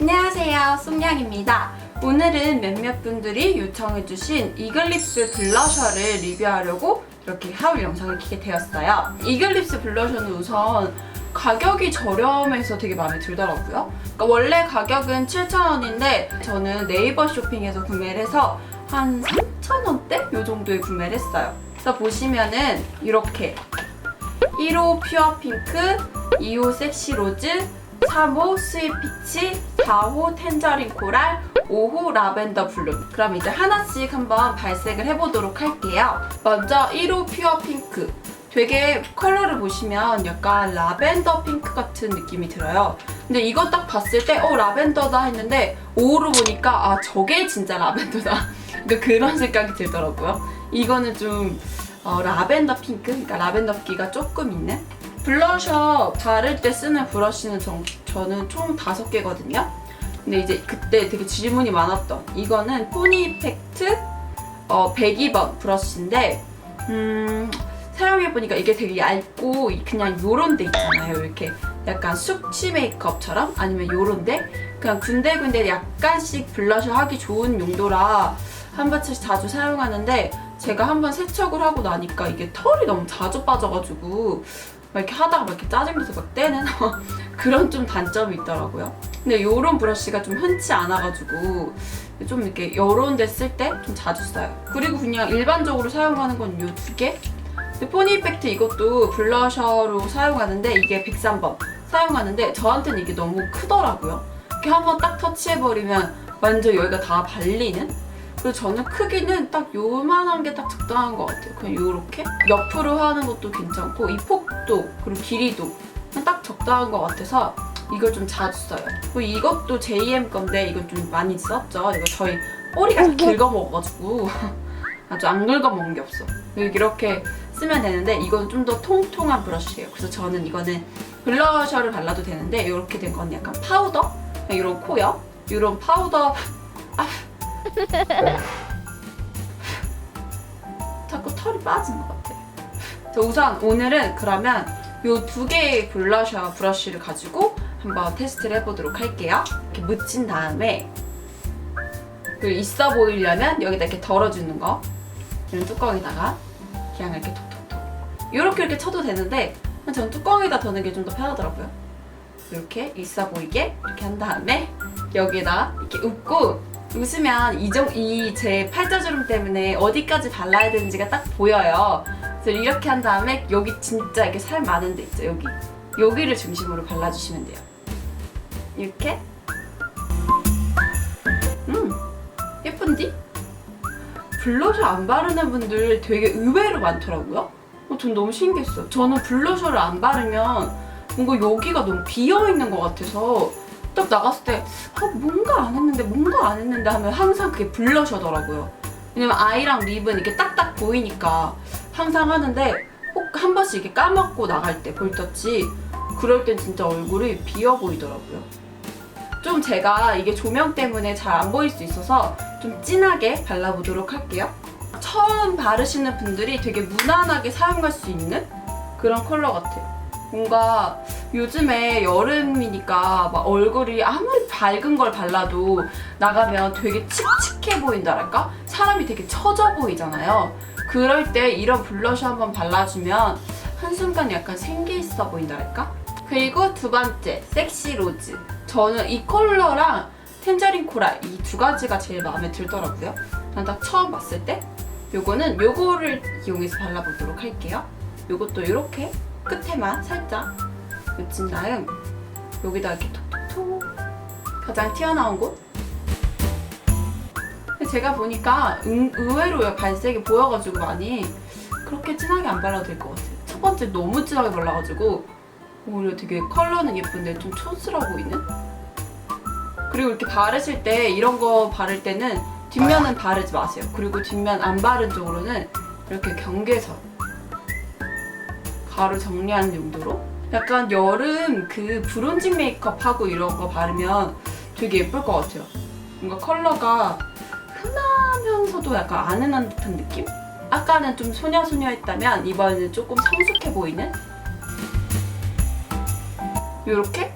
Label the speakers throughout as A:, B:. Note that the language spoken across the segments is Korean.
A: 안녕하세요, 쏨냥입니다. 오늘은 몇몇 분들이 요청해주신 이글립스 블러셔를 리뷰하려고 이렇게 하울 영상을 키게 되었어요. 이글립스 블러셔는 우선 가격이 저렴해서 되게 마음에 들더라고요. 그러니까 원래 가격은 7,000원인데 저는 네이버 쇼핑에서 구매를 해서 한 3,000원대? 요 정도에 구매를 했어요. 그래서 보시면은 이렇게 1호 퓨어 핑크, 2호 섹시 로즈, 3호 스윗 피치, 4호 텐저린 코랄, 5호 라벤더 블룸. 그럼 이제 하나씩 한번 발색을 해보도록 할게요. 먼저 1호 퓨어 핑크. 되게 컬러를 보시면 약간 라벤더 핑크 같은 느낌이 들어요. 근데 이거 딱 봤을 때, 어, 라벤더다 했는데, 5호로 보니까, 아, 저게 진짜 라벤더다. 그러니까 그런 생각이 들더라고요. 이거는 좀, 어, 라벤더 핑크? 그러니까 라벤더 기가 조금 있는? 블러셔 바를 때 쓰는 브러쉬는 저, 저는 총 다섯 개거든요. 근데 이제 그때 되게 질문이 많았던 이거는 포니 이펙트 어, 102번 브러쉬인데 음, 사용해보니까 이게 되게 얇고 그냥 요런 데 있잖아요. 이렇게 약간 숙취 메이크업처럼 아니면 요런 데 그냥 군데군데 약간씩 블러셔 하기 좋은 용도라 한 번씩 자주 사용하는데 제가 한 번 세척을 하고 나니까 이게 털이 너무 자주 빠져가지고 막 이렇게 하다가 막 이렇게 짜증내서 막 떼는 그런 좀 단점이 있더라고요. 근데 요런 브러쉬가 좀 흔치 않아가지고 좀 이렇게 요런 데쓸 때 좀 자주 써요. 그리고 그냥 일반적으로 사용하는 건요두 개. 근데 포니 이펙트 이것도 블러셔로 사용하는데 이게 103번 사용하는데 저한테는 이게 너무 크더라고요. 이렇게 한번 딱 터치해버리면 완전 여기가 다 발리는? 그리고 저는 크기는 딱 요만한 게 딱 적당한 것 같아요. 그냥 요렇게 옆으로 하는 것도 괜찮고 이 폭도 그리고 길이도 딱 적당한 것 같아서 이걸 좀 자주 써요. 그리고 이것도 JM 건데 이건 좀 많이 썼죠. 이거 저희 꼬리가 다 긁어먹어가지고 아주 안 긁어먹은 게 없어. 이렇게 쓰면 되는데 이건 좀 더 통통한 브러쉬예요. 그래서 저는 이거는 블러셔를 발라도 되는데 이렇게 된 건 약간 파우더? 이런 코요. 이런 파우더 아. 자꾸 털이 빠지는 것 같아. 자, 우선 오늘은 그러면 이두 개의 블러셔 브러쉬를 가지고 한번 테스트를 해보도록 할게요. 이렇게 묻힌 다음에 그리고 있어 보이려면 여기다 이렇게 덜어주는 거 이런 뚜껑에다가 그냥 이렇게 톡톡톡 이렇게 이렇게 쳐도 되는데 전 뚜껑에다 더는 게 좀 더 편하더라고요. 이렇게 있어 보이게 이렇게 한 다음에 여기에다 이렇게 웃고 웃으면 이 제 팔자주름 때문에 어디까지 발라야 되는지가 딱 보여요. 그래서 이렇게 한 다음에 여기 진짜 이렇게 살 많은 데 있죠 여기 여기를 중심으로 발라주시면 돼요. 이렇게 음 예쁜디? 블러셔 안 바르는 분들 되게 의외로 많더라고요. 어, 전 너무 신기했어요. 저는 블러셔를 안 바르면 뭔가 여기가 너무 비어 있는 것 같아서 딱 나갔을 때 아, 뭔가 안 했는데 뭔가 안 했는데 하면 항상 그게 블러셔더라고요. 왜냐면 아이랑 립은 이렇게 딱딱 보이니까 항상 하는데 꼭 한 번씩 이렇게 까먹고 나갈 때 볼터치 그럴 땐 진짜 얼굴이 비어 보이더라고요. 좀 제가 이게 조명 때문에 잘 안 보일 수 있어서 좀 진하게 발라보도록 할게요. 처음 바르시는 분들이 되게 무난하게 사용할 수 있는 그런 컬러 같아요. 뭔가 요즘에 여름이니까 막 얼굴이 아무리 밝은 걸 발라도 나가면 되게 칙칙해 보인다랄까? 사람이 되게 처져 보이잖아요. 그럴 때 이런 블러셔 한번 발라주면 한순간 약간 생기 있어 보인다랄까? 그리고 두 번째, 섹시 로즈. 저는 이 컬러랑 텐저린 코랄 이 두 가지가 제일 마음에 들더라고요. 난 딱 처음 봤을 때 요거는 요거를 이용해서 발라보도록 할게요. 요것도 이렇게 끝에만 살짝 묻힌 다음 여기다 이렇게 톡톡톡 가장 튀어나온 곳? 제가 보니까 응- 의외로 발색이 보여가지고 많이 그렇게 진하게 안 발라도 될 것 같아요. 첫 번째 너무 진하게 발라가지고 오히려 되게 컬러는 예쁜데 좀 촌스러워 보이는? 그리고 이렇게 바르실 때 이런 거 바를 때는 뒷면은 바르지 마세요. 그리고 뒷면 안 바른 쪽으로는 이렇게 경계선 가루 정리하는 용도로 약간 여름 그 브론징 메이크업 하고 이런 거 바르면 되게 예쁠 것 같아요. 뭔가 컬러가 흔하면서도 약간 아늑한 듯한 느낌? 아까는 좀 소녀소녀했다면 이번에는 조금 성숙해 보이는? 요렇게?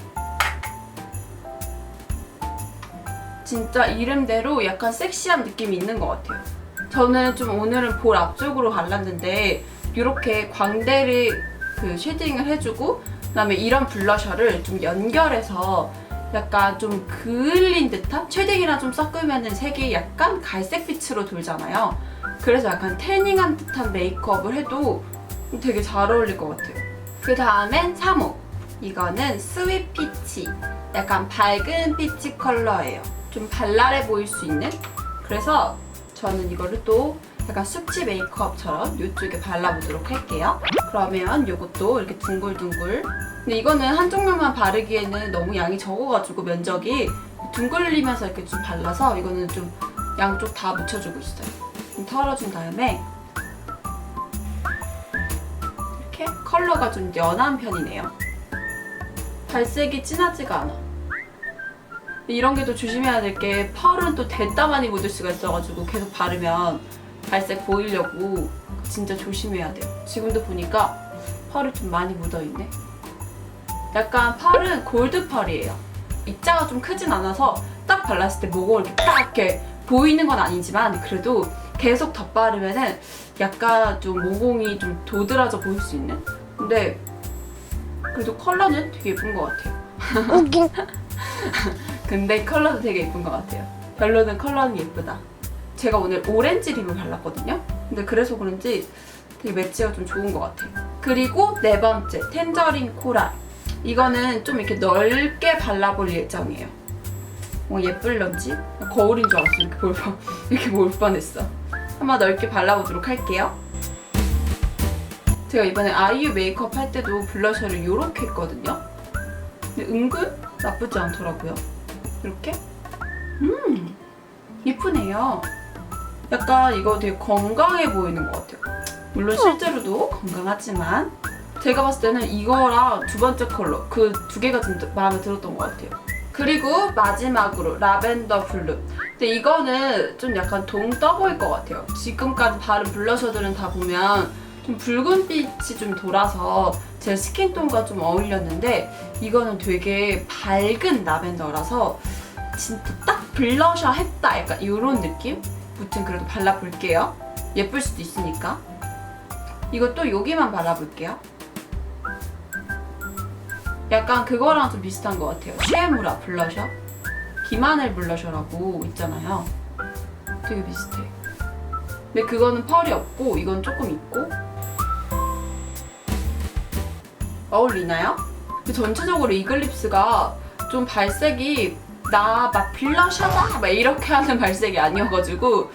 A: 진짜 이름대로 약간 섹시한 느낌이 있는 것 같아요. 저는 좀 오늘은 볼 앞쪽으로 발랐는데 이렇게 광대를 그 쉐딩을 해주고 그다음에 이런 블러셔를 좀 연결해서 약간 좀 그을린 듯한 쉐딩이랑 좀 섞으면은 색이 약간 갈색빛으로 돌잖아요. 그래서 약간 태닝한 듯한 메이크업을 해도 되게 잘 어울릴 것 같아요. 그 다음엔 3호. 이거는 스윗 피치. 약간 밝은 피치 컬러예요. 좀 발랄해 보일 수 있는. 그래서 저는 이거를 또 약간 숙취 메이크업처럼 이쪽에 발라보도록 할게요. 그러면 이것도 이렇게 둥글둥글. 근데 이거는 한쪽 면만 바르기에는 너무 양이 적어가지고 면적이 둥글리면서 이렇게 좀 발라서 이거는 좀 양쪽 다 묻혀주고 있어요. 좀 털어준 다음에 이렇게 컬러가 좀 연한 편이네요. 발색이 진하지가 않아. 이런 게 또 조심해야 될 게 펄은 또 됐다 많이 묻을 수가 있어가지고 계속 바르면 발색 보이려고 진짜 조심해야 돼요. 지금도 보니까 펄이 좀 많이 묻어있네. 약간 펄은 골드 펄이에요. 입자가 좀 크진 않아서 딱 발랐을 때 뭐가 이렇게 딱 이렇게 보이는 건 아니지만 그래도 계속 덧바르면은 약간 좀 모공이 좀 도드라져 보일 수 있는? 근데 그래도 컬러는 되게 예쁜 것 같아요. 근데 컬러도 되게 예쁜 것 같아요. 별로는 컬러는 예쁘다. 제가 오늘 오렌지 립을 발랐거든요. 근데 그래서 그런지 되게 매치가 좀 좋은 것 같아요. 그리고 네 번째, 텐저린 코랄. 이거는 좀 이렇게 넓게 발라볼 예정이에요. 뭐 예쁠런지? 거울인 줄 알았어. 이렇게 볼, 뻔- 이렇게 볼 뻔했어. 한번 넓게 발라보도록 할게요. 제가 이번에 아이유 메이크업 할 때도 블러셔를 이렇게 했거든요. 근데 은근 나쁘지 않더라고요. 이렇게? 음, 예쁘네요. 약간 이거 되게 건강해 보이는 것 같아요. 물론 실제로도 건강하지만 제가 봤을 때는 이거랑 두 번째 컬러 그 두 개가 좀 마음에 들었던 것 같아요. 그리고 마지막으로 라벤더 블루. 근데 이거는 좀 약간 동떠 보일 것 같아요. 지금까지 바른 블러셔들은 다 보면 좀 붉은빛이 좀 돌아서 제 스킨톤과 좀 어울렸는데 이거는 되게 밝은 라벤더라서 진짜 딱 블러셔 했다 약간 이런 느낌? 무튼 그래도 발라볼게요. 예쁠 수도 있으니까. 이것도 여기만 발라볼게요. 약간 그거랑 좀 비슷한 것 같아요. 쉐무라 블러셔. 김하늘 블러셔라고 있잖아요. 되게 비슷해. 근데 그거는 펄이 없고 이건 조금 있고 어울리나요? 근데 전체적으로 이글립스가 좀 발색이 나 막 블러셔다 막 이렇게 하는 발색이 아니어가지고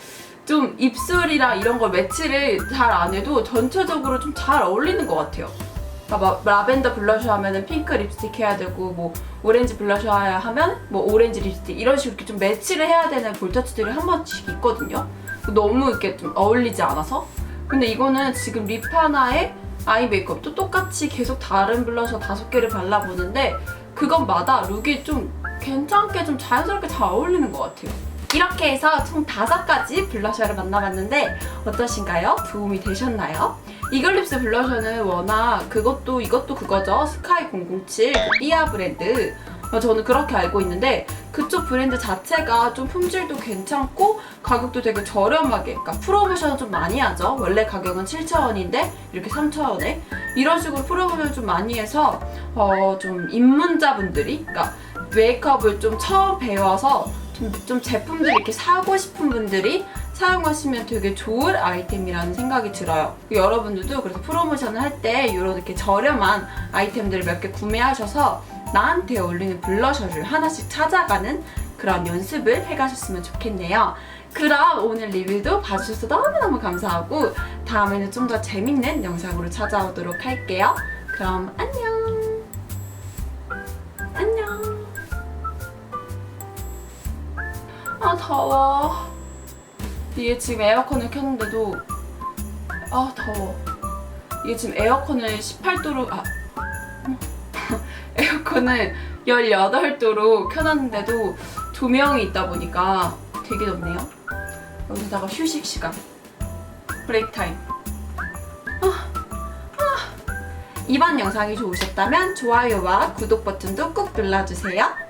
A: 좀 입술이랑 이런 걸 매치를 잘 안 해도 전체적으로 좀 잘 어울리는 것 같아요. 막 라벤더 블러셔 하면은 핑크 립스틱 해야 되고 뭐 오렌지 블러셔 하면 뭐 오렌지 립스틱 이런 식으로 이렇게 좀 매치를 해야 되는 볼터치들이 한 번씩 있거든요. 너무 이렇게 좀 어울리지 않아서 근데 이거는 지금 립 하나에 아이 메이크업도 똑같이 계속 다른 블러셔 다섯 개를 발라보는데 그것마다 룩이 좀 괜찮게 좀 자연스럽게 잘 어울리는 것 같아요. 이렇게 해서 총 다섯 가지 블러셔를 만나봤는데 어떠신가요? 도움이 되셨나요? 이글립스 블러셔는 워낙 그것도 이것도 그거죠. 스카이 007 삐아 브랜드. 어, 저는 그렇게 알고 있는데 그쪽 브랜드 자체가 좀 품질도 괜찮고 가격도 되게 저렴하게 그러니까 프로모션을 좀 많이 하죠. 원래 가격은 7,000원인데 이렇게 3,000원에 이런 식으로 프로모션을 좀 많이 해서 어, 좀 입문자분들이 그러니까 메이크업을 좀 처음 배워서 좀, 좀 제품들 이렇게 사고 싶은 분들이 사용하시면 되게 좋은 아이템이라는 생각이 들어요. 여러분들도 그래서 프로모션을 할 때 이런 이렇게 저렴한 아이템들을 몇 개 구매하셔서 나한테 어울리는 블러셔를 하나씩 찾아가는 그런 연습을 해가셨으면 좋겠네요. 그럼 오늘 리뷰도 봐주셔서 너무너무 감사하고 다음에는 좀 더 재밌는 영상으로 찾아오도록 할게요. 그럼 안녕. 안녕. 아 더워. 이게 지금 에어컨을 켰는데도 아 더워. 이게 지금 에어컨을 18도로 아 에어컨을 18도로 켜놨는데도 조명이 있다 보니까 되게 덥네요. 여기다가 휴식 시간. 브레이크 타임. 아, 아. 이번 영상이 좋으셨다면 좋아요와 구독 버튼도 꾹 눌러주세요.